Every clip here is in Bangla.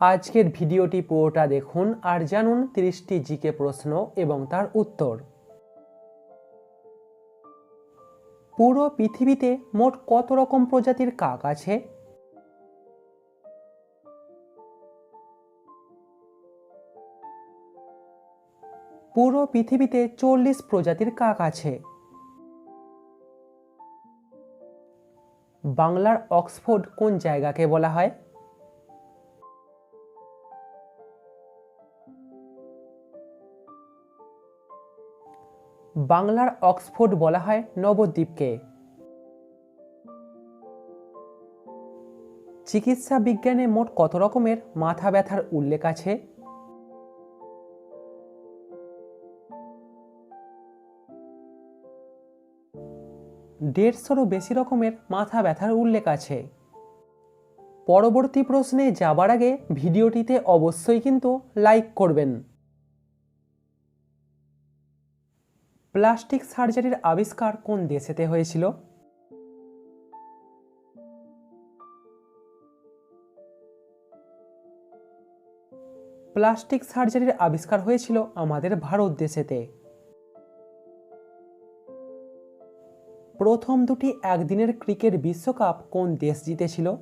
আজকের ভিডিওটি পুরোটা দেখুন আর জানুন তিরিশটি জিকে প্রশ্ন এবং তার উত্তর। পুরো পৃথিবীতে মোট কত রকম প্রজাতির কাক আছে? পুরো পৃথিবীতে চল্লিশ প্রজাতির কাক আছে। বাংলার অক্সফোর্ড কোন জায়গাকে বলা হয়? বাংলার অক্সফোর্ড বলা হয় নবদ্বীপকে। চিকিৎসা বিজ্ঞানে মোট কত রকমের মাথা ব্যথার উল্লেখ আছে? দেড়শোরও বেশি রকমের মাথা ব্যথার উল্লেখ আছে। পরবর্তী প্রশ্নে যাবার আগে ভিডিওটিতে অবশ্যই কিন্তু লাইক করবেন। প্লাস্টিক সার্জারির আবিষ্কার কোন দেশেতে হয়েছিল? প্লাস্টিক সার্জারির আবিষ্কার হয়েছিল আমাদের ভারত দেশেতে। প্রথম দুটি একদিনের ক্রিকেট বিশ্বকাপ কোন দেশ জিতেছিল?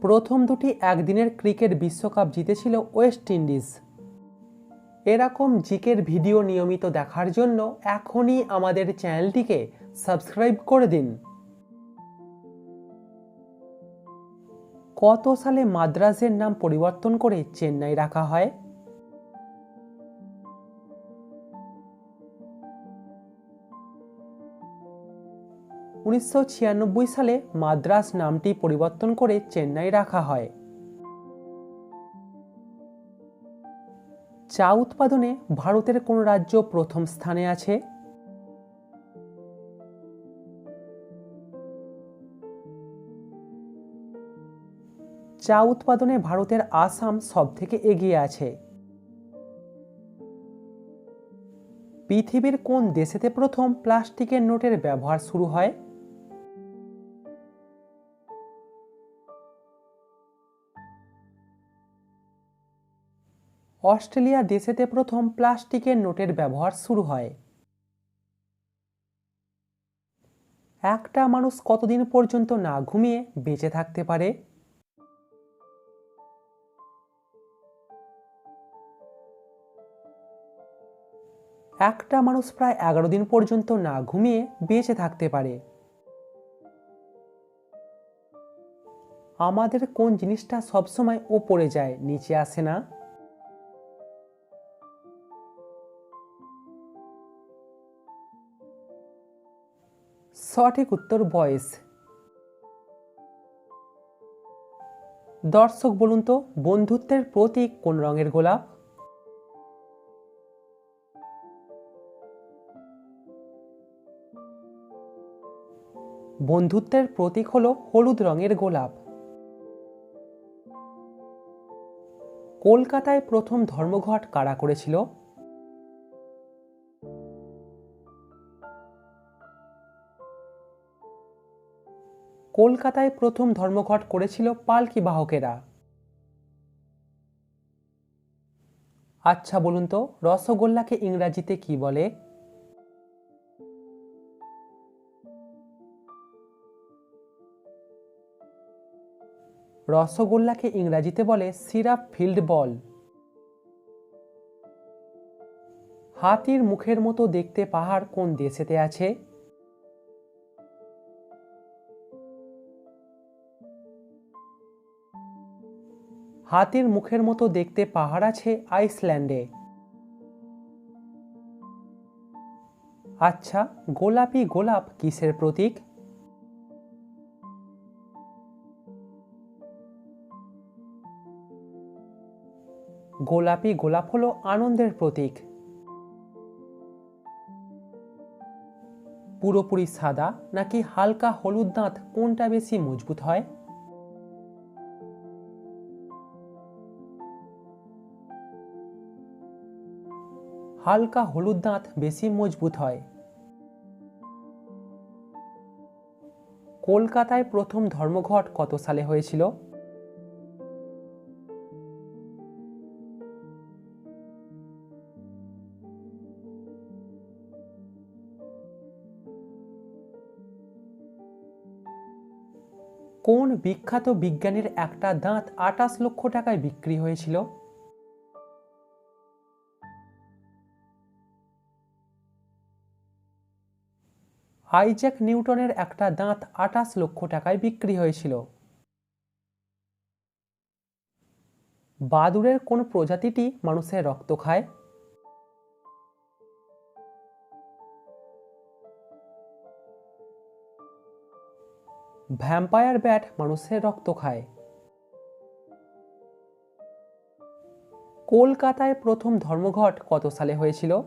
প্রথম দুটি একদিনের ক্রিকেট বিশ্বকাপ জিতেছিল ওয়েস্ট ইন্ডিজ। এরকম জিকের ভিডিও নিয়মিত দেখার জন্য এখনই আমাদের চ্যানেলটিকে সাবস্ক্রাইব করে দিন। কত সালে মাদ্রাজের নাম পরিবর্তন করে চেন্নাই রাখা হয়? উনিশশো ছিয়ানব্বই সালে মাদ্রাস নামটি পরিবর্তন করে চেন্নাই রাখা হয়। চা উৎপাদনে ভারতের কোন রাজ্য প্রথম স্থানে আছে? চা উৎপাদনে ভারতের আসাম সব থেকে এগিয়ে আছে। পৃথিবীর কোন দেশেতে প্রথম প্লাস্টিকের নোটের ব্যবহার শুরু হয়? অস্ট্রেলিয়া দেশেতে প্রথম প্লাস্টিকের নোটের ব্যবহার শুরু হয়। একটা মানুষ কতদিন পর্যন্ত না ঘুমিয়ে বেঁচে থাকতে পারে? একটা মানুষ প্রায় এগারো দিন পর্যন্ত না ঘুমিয়ে বেঁচে থাকতে পারে। আমাদের কোন জিনিসটা সবসময় ওপরে যায়, নিচে আসে না? সঠিক উত্তর বয়েস দর্শক বলুন তো, বন্ধুত্বের প্রতীক কোন রঙের গোলাপ? বন্ধুত্বের প্রতীক হল হলুদ রঙের গোলাপ। কলকাতায় প্রথম ধর্মঘট কারা করেছিল? কলকাতায় প্রথম ধর্মঘট করেছিল পালকি বাহকেরা। আচ্ছা বলুন তো, রসগোল্লাকে ইংরাজিতে কি বলে? রসগোল্লাকে ইংরাজিতে বলে সিরাপ ফিল্ড বল। হাতির মুখের মতো দেখতে পাহাড় কোন দেশেতে আছে? হাতির মুখের মতো দেখতে পাহাড় আছে আইসল্যান্ডে। আচ্ছা গোলাপি গোলাপ কিসের প্রতীক? গোলাপি গোলাপ হলো আনন্দের প্রতীক। পুরোপুরি সাদা নাকি হালকা হলুদ দাঁত কোনটা বেশি মজবুত হয়? হালকা হলুদ দাঁত বেশি মজবুত হয়। কলকাতায় প্রথম ধর্মঘট কত সালে হয়েছিল? কোন বিখ্যাত বিজ্ঞানীর একটা দাঁত আটাশ লক্ষ টাকায় বিক্রি হয়েছিল? আইজ্যাক নিউটনের একটা দাঁত আটাশ লক্ষ টাকায় বিক্রি হয়েছিল। বাদুড়ের কোন প্রজাতিটি মানুষের রক্ত খায়? ভ্যাম্পায়ার ব্যাট মানুষের রক্ত খায়। কলকাতায় প্রথম ধর্মঘট কত সালে হয়েছিল?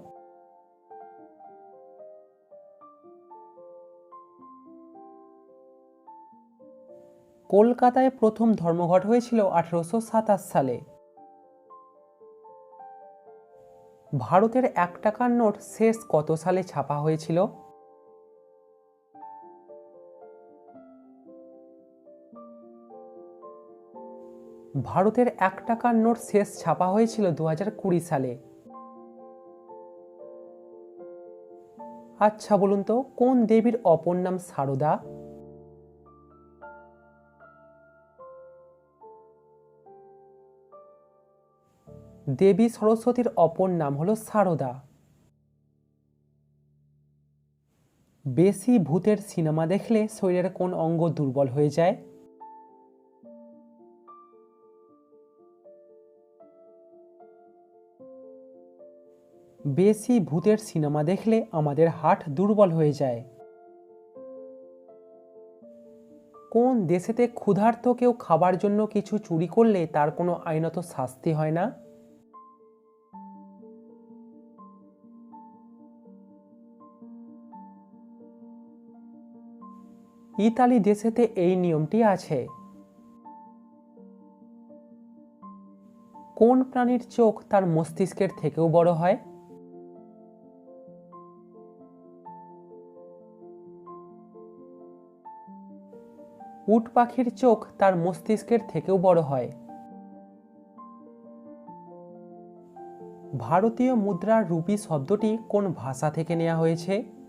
কলকাতায় প্রথম ধর্মঘট হয়েছিল আঠারোশো সালে। ভারতের এক টাকার নোট শেষ কত সালে ছাপা হয়েছিল? ভারতের এক টাকার নোট শেষ ছাপা হয়েছিল দু হাজার কুড়ি সালে। আচ্ছা বলুন তো, কোন দেবীর অপর নাম সারদা? দেবী সরস্বতীর অপর নাম হলো সারদা। বেশি ভূতের সিনেমা দেখলে শরীরের কোন অঙ্গ দুর্বল হয়ে যায়? বেশি ভূতের সিনেমা দেখলে আমাদের হার্ট দুর্বল হয়ে যায়। কোন দেশেতে ক্ষুধার্ত কেউ খাবার জন্য কিছু চুরি করলে তার কোনো আইনত শাস্তি হয় না? ইতালি দেশেতে এই নিয়মটি আছে। কোন প্রাণীর চোখ তার মস্তিষ্কের থেকেও বড় হয়? উট পাখির চোখ তার মস্তিষ্কের থেকেও বড় হয়। ভারতীয় মুদ্রার রুপি শব্দটি কোন ভাষা থেকে নেওয়া হয়েছে?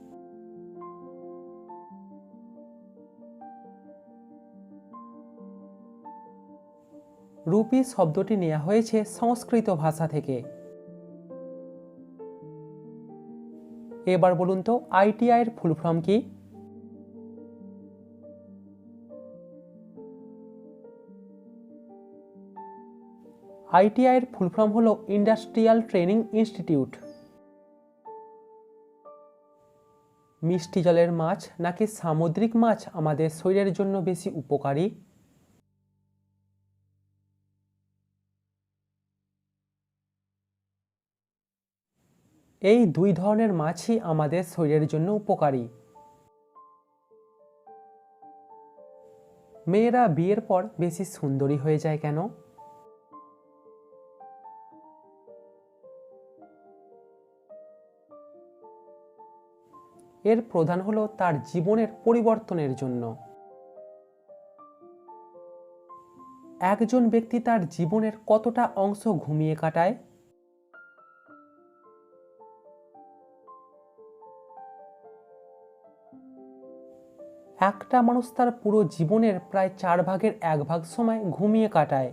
রুপি শব্দটি নেওয়া হয়েছে সংস্কৃত ভাষা থেকে। এবার বলুন তো, আইটিআই এর ফুল ফর্ম কি? আইটিআই এর ফুল ফর্ম হলো ইন্ডাস্ট্রিয়াল ট্রেনিং ইনস্টিটিউট। মিষ্টি জলের মাছ নাকি সামুদ্রিক মাছ আমাদের শরীরের জন্য বেশি উপকারী? এই দুই ধরনের মাছই আমাদের শরীরের জন্য উপকারী। মেয়েরা বিয়ের পর বেশি সুন্দরী হয়ে যায় কেন? এর প্রধান হলো তার জীবনের পরিবর্তনের জন্য। একজন ব্যক্তি তার জীবনের কতটা অংশ ঘুমিয়ে কাটায়? মানুষ তার পুরো জীবনের প্রায় চার ভাগের এক ভাগ সময় ঘুমিয়ে কাটায়।